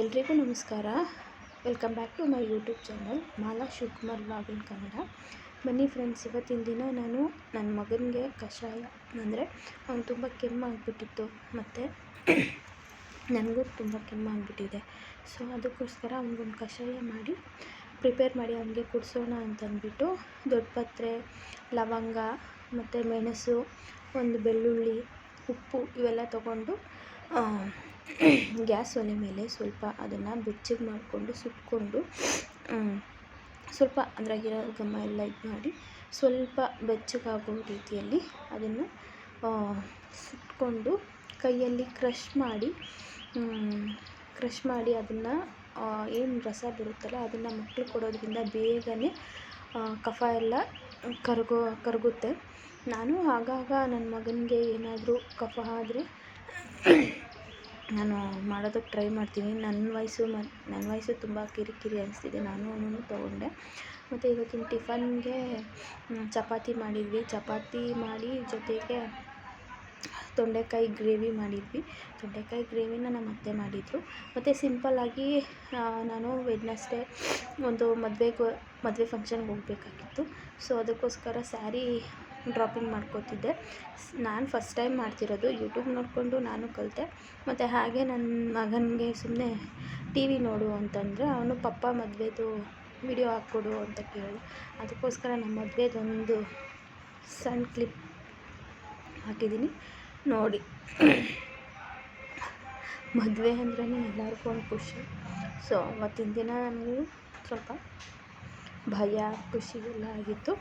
ಎಲ್ರಿಗೂ ನಮಸ್ಕಾರ. Welcome back to my YouTube channel Mala Shivakumar vlog in Kannada ಬನ್ನಿ friends ಇವತ್ತಿನ ದಿನ ನಾನು ನನ್ನ ಮಗನಿಗೆ ಕಷಾಯ, ಅಂದರೆ ಅವ್ನು ತುಂಬ ಕೆಮ್ಮು ಆಗಿಬಿಟ್ಟಿತ್ತು, ಮತ್ತು ನನಗೂ ತುಂಬ ಕೆಮ್ಮು ಆಗಿಬಿಟ್ಟಿದೆ. ಸೊ ಅದಕ್ಕೋಸ್ಕರ ಅವ್ನಿಗೊಂದು ಕಷಾಯ ಮಾಡಿ ಪ್ರಿಪೇರ್ ಮಾಡಿ ಅವನಿಗೆ ಕುಡಿಸೋಣ ಅಂತಂದ್ಬಿಟ್ಟು ದೊಡ್ಡ ಪತ್ರೆ, ಲವಂಗ, ಮತ್ತು ಮೆಣಸು, ಒಂದು ಬೆಳ್ಳುಳ್ಳಿ, ಉಪ್ಪು ಇವೆಲ್ಲ ತೊಗೊಂಡು ಗ್ಯಾಸ್ ಒಲೆ ಮೇಲೆ ಸ್ವಲ್ಪ ಅದನ್ನು ಬೆಚ್ಚಗೆ ಮಾಡಿಕೊಂಡು ಸುಟ್ಕೊಂಡು ಸ್ವಲ್ಪ ಅದ್ರಾಗಿರೋ ಘಮ ಎಲ್ಲ ಇದು ಮಾಡಿ ಸ್ವಲ್ಪ ಬೆಚ್ಚಗಾಗೋ ರೀತಿಯಲ್ಲಿ ಅದನ್ನು ಸುಟ್ಕೊಂಡು ಕೈಯಲ್ಲಿ ಕ್ರಷ್ ಮಾಡಿ ಕ್ರಷ್ ಮಾಡಿ ಅದನ್ನು ಏನು ರಸ ಬರುತ್ತಲ್ಲ ಅದನ್ನು ಮಕ್ಕಳು ಕೊಡೋದ್ರಿಂದ ಬೇಗನೆ ಕಫ ಎಲ್ಲ ಕರಗೋ, ಕರಗುತ್ತೆ. ನಾನು ಆಗಾಗ ನನ್ನ ಮಗನಿಗೆ ಏನಾದರೂ ಕಫ ಆದರೆ ನಾನು ಮಾಡೋದಕ್ಕೆ ಟ್ರೈ ಮಾಡ್ತೀನಿ. ನನ್ನ ವಯಸ್ಸು ಮತ್ತು ನನ್ನ ವಯಸ್ಸು ತುಂಬ ಕಿರಿಕಿರಿ ಅನಿಸ್ತಿದೆ. ನಾನು ತಗೊಂಡೆ ತೊಗೊಂಡೆ. ಮತ್ತು ಇವತ್ತಿನ ಟಿಫನ್ಗೆ ಚಪಾತಿ ಮಾಡಿದ್ವಿ. ಚಪಾತಿ ಮಾಡಿ ಜೊತೆಗೆ ತೊಂಡೆಕಾಯಿ ಗ್ರೇವಿ ಮಾಡಿದ್ವಿ. ತೊಂಡೆಕಾಯಿ ಗ್ರೇವಿನ ನಮ್ಮ ಅತ್ತೆ ಮಾಡಿದರು. ಮತ್ತು ಸಿಂಪಲ್ಲಾಗಿ ನಾನು ವೆಡ್ನಸ್ಡೇ ಒಂದು ಮದುವೆಗೆ, ಮದುವೆ ಫಂಕ್ಷನ್ಗೆ ಹೋಗಬೇಕಾಗಿತ್ತು. ಸೊ, ಅದಕ್ಕೋಸ್ಕರ ಸ್ಯಾರಿ ಡ್ರಾಪಿಂಗ್ ಮಾಡ್ಕೋತಿದ್ದೆ. ನಾನು ಫಸ್ಟ್ ಟೈಮ್ ಮಾಡ್ತಿರೋದು. ಯೂಟ್ಯೂಬ್ ನೋಡಿಕೊಂಡು ನಾನು ಕಲಿತೆ. ಮತ್ತು ಹಾಗೆ ನನ್ನ ಮಗನಿಗೆ ಸುಮ್ಮನೆ ಟಿ ವಿ ನೋಡು ಅಂತಂದರೆ ಅವನು ಪಪ್ಪ ಮದುವೆದು ವಿಡಿಯೋ ಹಾಕ್ಕೊಡು ಅಂತ ಕೇಳಿದ. ಅದಕ್ಕೋಸ್ಕರ ನಮ್ಮ ಮದುವೆದೊಂದು ಸಣ್ಣ ಕ್ಲಿಪ್ ಹಾಕಿದ್ದೀನಿ. ನೋಡಿ. ಮದುವೆ ಅಂದ್ರೇ ಎಲ್ಲರಿಗೂ ಒಂದು ಖುಷಿ. ಸೊ ಅವತ್ತಿನ ದಿನ ನನಗೆ ಸ್ವಲ್ಪ ಭಯ, ಖುಷಿ ಎಲ್ಲ ಆಗಿತ್ತು.